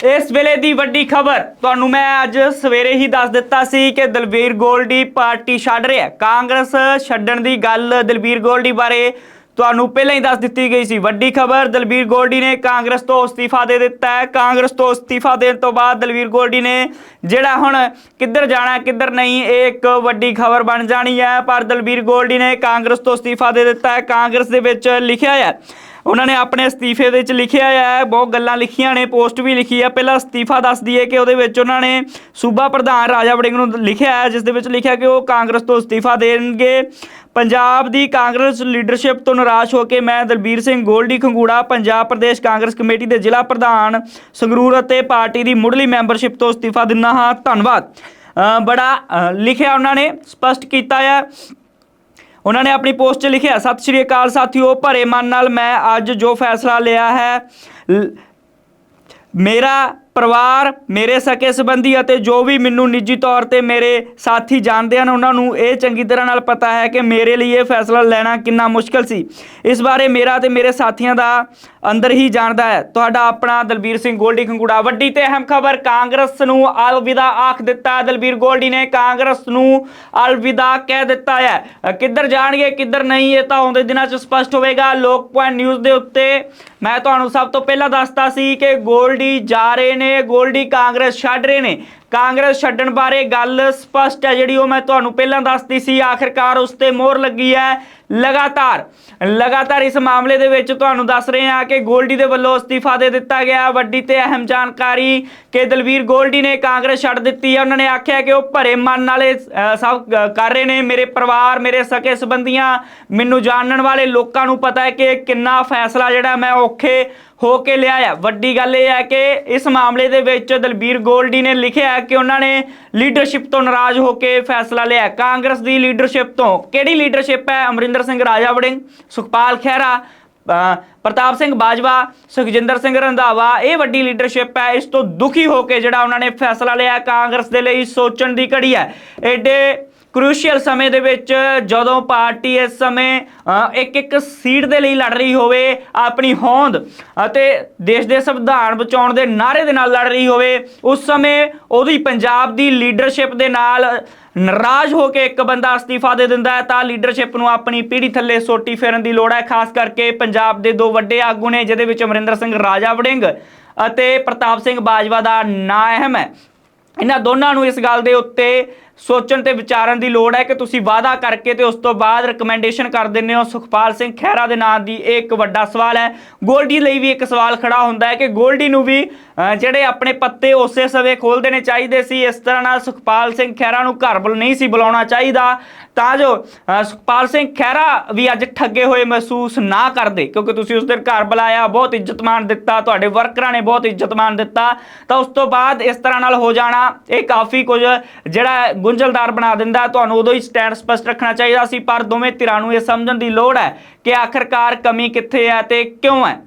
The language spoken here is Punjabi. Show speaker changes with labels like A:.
A: ਇਸ ਵੇਲੇ ਦੀ ਵੱਡੀ ਖਬਰ, ਤੁਹਾਨੂੰ ਮੈਂ ਅੱਜ ਸਵੇਰੇ ਹੀ ਦੱਸ ਦਿੱਤਾ ਸੀ ਕਿ ਦਲਬੀਰ ਗੋਲਡੀ ਪਾਰਟੀ ਛੱਡ ਰਿਹਾ ਕਾਂਗਰਸ ਛੱਡਣ ਦੀ ਗੱਲ ਦਲਬੀਰ ਗੋਲਡੀ ਬਾਰੇ ਤੁਹਾਨੂੰ ਪਹਿਲਾਂ ਹੀ ਦੱਸ ਦਿੱਤੀ ਗਈ ਸੀ। ਵੱਡੀ ਖਬਰ, ਦਲਬੀਰ ਗੋਲਡੀ ਨੇ ਕਾਂਗਰਸ ਤੋਂ ਅਸਤੀਫਾ ਦੇ ਦਿੱਤਾ ਹੈ। ਕਾਂਗਰਸ ਤੋਂ ਅਸਤੀਫਾ ਦੇਣ ਤੋਂ ਬਾਅਦ ਦਲਬੀਰ ਗੋਲਡੀ ਨੇ ਜਿਹੜਾ ਹੁਣ ਕਿੱਧਰ ਜਾਣਾ, ਕਿੱਧਰ ਨਹੀਂ, ਇਹ ਇੱਕ ਵੱਡੀ ਖਬਰ ਬਣ ਜਾਣੀ ਹੈ। ਪਰ ਦਲਬੀਰ ਗੋਲਡੀ ਨੇ ਕਾਂਗਰਸ ਤੋਂ ਅਸਤੀਫਾ ਦੇ ਦਿੱਤਾ ਹੈ। ਕਾਂਗਰਸ ਦੇ ਵਿੱਚ ਲਿਖਿਆ ਹੈ ਉਹਨਾਂ ਨੇ ਆਪਣੇ ਅਸਤੀਫੇ ਵਿੱਚ ਲਿਖਿਆ ਹੈ ਬਹੁਤ ਗੱਲਾਂ ਲਿਖੀਆਂ ਨੇ, ਪੋਸਟ ਵੀ ਲਿਖੀ ਹੈ ਪਹਿਲਾਂ ਅਸਤੀਫਾ ਦੱਸ ਦਈਏ ਕਿ ਉਹਦੇ ਵਿੱਚ ਉਹਨਾਂ ਨੇ ਸੂਬਾ ਪ੍ਰਧਾਨ ਰਾਜਾ ਵੜਿੰਗ ਨੂੰ ਲਿਖਿਆ ਹੈ ਜਿਸ ਦੇ ਵਿੱਚ ਲਿਖਿਆ ਕਿ ਉਹ ਕਾਂਗਰਸ ਤੋਂ ਅਸਤੀਫਾ ਦੇਣਗੇ। ਪੰਜਾਬ ਦੀ ਕਾਂਗਰਸ ਲੀਡਰਸ਼ਿਪ ਤੋਂ ਨਿਰਾਸ਼ ਹੋ ਕੇ ਮੈਂ ਦਲਬੀਰ ਸਿੰਘ ਗੋਲਡੀ ਖੰਗੂੜਾ, ਪੰਜਾਬ ਪ੍ਰਦੇਸ਼ ਕਾਂਗਰਸ ਕਮੇਟੀ ਦੇ ਜ਼ਿਲ੍ਹਾ ਪ੍ਰਧਾਨ, ਸੰਗਰੂਰ ਅਤੇ ਪਾਰਟੀ ਦੀ ਮੁੱਢਲੀ ਮੈਂਬਰਸ਼ਿਪ ਤੋਂ ਅਸਤੀਫਾ ਦਿੰਦਾ ਹਾਂ। ਧੰਨਵਾਦ। ਬੜਾ ਲਿਖਿਆ ਉਹਨਾਂ ਨੇ, ਸਪਸ਼ਟ ਕੀਤਾ ਹੈ ਉਹਨਾਂ ਨੇ ਆਪਣੀ ਪੋਸਟ 'ਚ ਲਿਖਿਆ, ਸਤਿ ਸ਼੍ਰੀ ਅਕਾਲ ਸਾਥੀਓ, ਭਰੇ ਮਨ ਨਾਲ ਮੈਂ ਅੱਜ ਜੋ ਫੈਸਲਾ ਲਿਆ ਹੈ ਮੇਰਾ ਪਰਿਵਾਰ ਮੇਰੇ ਸਕੇ ਸੰਬੰਧੀ ਅਤੇ ਜੋ ਵੀ ਮੈਨੂੰ ਨਿੱਜੀ ਤੌਰ ਤੇ ਮੇਰੇ ਸਾਥੀ ਜਾਣਦੇ ਹਨ, ਉਹਨਾਂ ਨੂੰ ਇਹ ਚੰਗੀ ਤਰ੍ਹਾਂ ਨਾਲ ਪਤਾ ਹੈ ਕਿ ਮੇਰੇ ਲਈ ਇਹ ਫੈਸਲਾ ਲੈਣਾ ਕਿੰਨਾ ਮੁਸ਼ਕਲ ਸੀ। ਇਸ ਬਾਰੇ ਮੇਰਾ ਤੇ ਮੇਰੇ ਸਾਥੀਆਂ ਦਾ ਅੰਦਰ ਹੀ ਜਾਣਦਾ ਹੈ। ਤੁਹਾਡਾ ਆਪਣਾ ਦਲਬੀਰ ਸਿੰਘ ਗੋਲਡੀ ਖੰਗੂੜਾ। ਵੱਡੀ ਤੇ ਅਹਿਮ ਖਬਰ, ਕਾਂਗਰਸ ਨੂੰ ਅਲਵਿਦਾ ਆਖ ਦਿੱਤਾ। ਹੈ। ਦਲਬੀਰ ਗੋਲਡੀ ਨੇ ਕਾਂਗਰਸ ਨੂੰ ਅਲਵਿਦਾ ਕਹਿ ਦਿੱਤਾ ਹੈ। ਕਿੱਧਰ ਜਾਣਗੇ, ਕਿੱਧਰ ਨਹੀਂ, ਇਹ ਤਾਂ ਆਉਂਦੇ ਦਿਨਾਂ 'ਚ ਸਪਸ਼ਟ ਹੋਵੇਗਾ। ਲੋਕ ਪੁਆਇੰਟ ਨਿਊਜ਼ ਦੇ ਉੱਤੇ ਮੈਂ ਤੁਹਾਨੂੰ ਸਭ ਤੋਂ ਪਹਿਲਾਂ ਦੱਸਤਾ ਸੀ ਕਿ ਗੋਲਡੀ ਜਾ ਰਹੇ ਨੇ ਗੋਲਡੀ ਕਾਂਗਰਸ ਛੱਡ ਰਹੇ ਨੇ। ਕਾਂਗਰਸ ਛੱਡਣ ਬਾਰੇ ਗੱਲ ਸਪਸ਼ਟ ਹੈ ਜਿਹੜੀ ਉਹ ਮੈਂ ਤੁਹਾਨੂੰ ਪਹਿਲਾਂ ਦੱਸਦੀ ਸੀ, ਆਖਿਰਕਾਰ ਉਸ ਤੇ ਮੋਹਰ ਲੱਗੀ ਹੈ ਲਗਾਤਾਰ। ਲਗਾਤਾਰ ਇਸ ਮਾਮਲੇ ਦੇ ਵਿੱਚ ਤੁਹਾਨੂੰ ਦੱਸ ਰਹੇ ਹਾਂ ਕਿ ਗੋਲਡੀ ਦੇ ਵੱਲੋਂ ਅਸਤੀਫਾ ਦੇ ਦਿੱਤਾ ਗਿਆ। ਵੱਡੀ ਤੇ ਅਹਿਮ ਜਾਣਕਾਰੀ ਕਿ ਦਲਵੀਰ ਗੋਲਡੀ ਨੇ ਕਾਂਗਰਸ ਛੱਡ ਦਿੱਤੀ ਹੈ। ਉਹਨਾਂ ਨੇ ਆਖਿਆ ਕਿ ਉਹ ਭਰੇ ਮਨ ਨਾਲੇ ਸਭ ਕਰ ਰਹੇ ਨੇ। ਮੇਰੇ ਪਰਿਵਾਰ, ਮੇਰੇ ਸਕੇ ਸੰਬੰਧੀਆਂ, ਮੈਨੂੰ ਜਾਣਨ ਵਾਲੇ ਲੋਕਾਂ ਨੂੰ ਪਤਾ ਹੈ ਕਿ ਕਿੰਨਾ ਫੈਸਲਾ ਜਿਹੜਾ ਮੈਂ ਔਖੇ ਹੋ ਕੇ ਲਿਆ ਹੈ ਵੱਡੀ ਗੱਲ ਇਹ ਹੈ ਕਿ ਇਸ ਮਾਮਲੇ ਦੇ ਵਿੱਚ ਦਲਬੀਰ ਗੋਲਡੀ ਨੇ ਲਿਖਿਆ ਕਿ ਉਹਨਾਂ ਨੇ ਲੀਡਰਸ਼ਿਪ ਤੋਂ ਨਾਰਾਜ਼ ਹੋ ਕੇ ਫੈਸਲਾ ਲਿਆ। ਕਾਂਗਰਸ ਦੀ ਲੀਡਰਸ਼ਿਪ ਤੋਂ ਕਿਹੜੀ ਲੀਡਰਸ਼ਿਪ ਹੈ? ਅਮਰਿੰਦਰ ਸਿੰਘ ਰਾਜਾ ਵੜਿੰਗ, ਸੁਖਪਾਲ ਖਹਿਰਾ ਪ੍ਰਤਾਪ ਸਿੰਘ ਬਾਜਵਾ, ਸੁਖਜਿੰਦਰ ਸਿੰਘ ਰੰਧਾਵਾ, ਇਹ ਵੱਡੀ ਲੀਡਰਸ਼ਿਪ ਹੈ। ਇਸ ਤੋਂ ਦੁਖੀ ਹੋ ਕੇ ਜਿਹੜਾ ਉਹਨਾਂ ਨੇ ਫੈਸਲਾ ਲਿਆ ਕਾਂਗਰਸ ਦੇ ਲਈ ਸੋਚਣ ਦੀ ਘੜੀ ਹੈ। ਐਡੇ ਕ੍ਰੂਸ਼ੀਅਲ ਸਮੇਂ ਦੇ ਵਿੱਚ ਜਦੋਂ ਪਾਰਟੀ ਇਸ ਸਮੇਂ ਇੱਕ ਇੱਕ ਸੀਟ ਦੇ ਲਈ ਲੜ ਰਹੀ ਹੋਵੇ, ਆਪਣੀ ਹੋਂਦ ਅਤੇ ਦੇਸ਼ ਦੇ ਸੰਵਿਧਾਨ ਬਚਾਉਣ ਦੇ ਨਾਅਰੇ ਦੇ ਨਾਲ ਲੜ ਰਹੀ ਹੋਵੇ, ਉਸ ਸਮੇਂ ਉਹਦੀ ਪੰਜਾਬ ਦੀ ਲੀਡਰਸ਼ਿਪ ਦੇ ਨਾਲ ਨਾਰਾਜ਼ ਹੋ ਕੇ ਇੱਕ ਬੰਦਾ ਅਸਤੀਫਾ ਦੇ ਦਿੰਦਾ ਹੈ, ਤਾਂ ਲੀਡਰਸ਼ਿਪ ਨੂੰ ਆਪਣੀ ਪੀੜੀ ਥੱਲੇ ਸੋਟੀ ਫੇਰਨ ਦੀ ਲੋੜ ਹੈ, ਖਾਸ ਕਰਕੇ ਪੰਜਾਬ ਦੇ ਦੋ ਵੱਡੇ ਆਗੂ ਨੇ, ਜਿਹਦੇ ਵਿੱਚ ਅਮਰਿੰਦਰ ਸਿੰਘ, ਰਾਜਾ ਵੜਿੰਗ ਅਤੇ ਪ੍ਰਤਾਪ ਸਿੰਘ ਬਾਜਵਾ ਦਾ ਨਾਂ ਅਹਿਮ ਹੈ। ਇਹਨਾਂ ਦੋਨਾਂ ਨੂੰ ਇਸ ਗੱਲ ਦੇ ਉੱਤੇ ਸੋਚਣ ਤੇ ਵਿਚਾਰਨ ਦੀ ਲੋੜ ਹੈ ਕਿ ਤੁਸੀਂ ਵਾਅਦਾ ਕਰਕੇ ਤੇ ਉਸ ਤੋਂ ਬਾਅਦ ਰეკਮੈਂਡੇਸ਼ਨ ਕਰ ਦਿੰਦੇ ਹੋ। ਸੁਖਪਾਲ ਸਿੰਘ ਖਹਿਰਾ ਦੇ ਨਾਂ ਦੀ ਇਹ ਇੱਕ ਵੱਡਾ ਸਵਾਲ ਹੈ। ਗੋਲਡੀ ਲਈ ਵੀ ਇੱਕ ਸਵਾਲ ਖੜਾ ਹੁੰਦਾ ਹੈ ਕਿ ਗੋਲਡੀ ਨੂੰ ਵੀ ਜਿਹੜੇ ਆਪਣੇ ਪੱਤੇ ਉਸੇ ਸਮੇਂ ਖੋਲ ਦੇਣੇ ਚਾਹੀਦੇ ਸੀ, ਇਸ ਤਰ੍ਹਾਂ ਨਾਲ ਸੁਖਪਾਲ ਸਿੰਘ ਖਹਿਰਾ ਨੂੰ ਘਰ ਬੁਲ ਨਹੀਂ ਸੀ ਬੁਲਾਉਣਾ ਚਾਹੀਦਾ। ਤਾਂ ਜੋ ਸੁਖਪਾਲ ਸਿੰਘ ਖਹਿਰਾ ਵੀ ਅੱਜ ਠੱਗੇ ਹੋਏ ਮਹਿਸੂਸ ਨਾ ਕਰਦੇ, ਕਿਉਂਕਿ ਤੁਸੀਂ ਉਸ ਦਿਨ ਘਰ ਬੁਲਾਇਆ, ਬਹੁਤ ਇੱਜ਼ਤ ਇੱਜ਼ਤਮਾਨ ਦਿੱਤਾ, ਤੁਹਾਡੇ ਵਰਕਰਾਂ ਨੇ ਬਹੁਤ ਇੱਜ਼ਤ ਇੱਜ਼ਤਮਾਨ ਦਿੱਤਾ। ਤਾਂ ਉਸ ਤੋਂ ਬਾਅਦ ਇਸ ਤਰ੍ਹਾਂ ਨਾਲ ਹੋ ਜਾਣਾ, ਇਹ ਕਾਫੀ ਕੁਝ ਜਿਹੜਾ ਹੈ ਗੁੰਝਲਦਾਰ ਬਣਾ ਦਿੰਦਾ। ਤੁਹਾਨੂੰ ਉਦੋਂ ਹੀ ਸਟੈਂਡ ਸਪਸ਼ਟ ਰੱਖਣਾ ਚਾਹੀਦਾ ਸੀ, ਪਰ ਦੋਵੇਂ ਧਿਰਾਂ ਨੂੰ ਇਹ ਸਮਝਣ ਦੀ ਲੋੜ ਹੈ ਕਿ ਆਖਰਕਾਰ ਕਮੀ ਕਿੱਥੇ ਹੈ ਤੇ ਕਿਉਂ ਹੈ।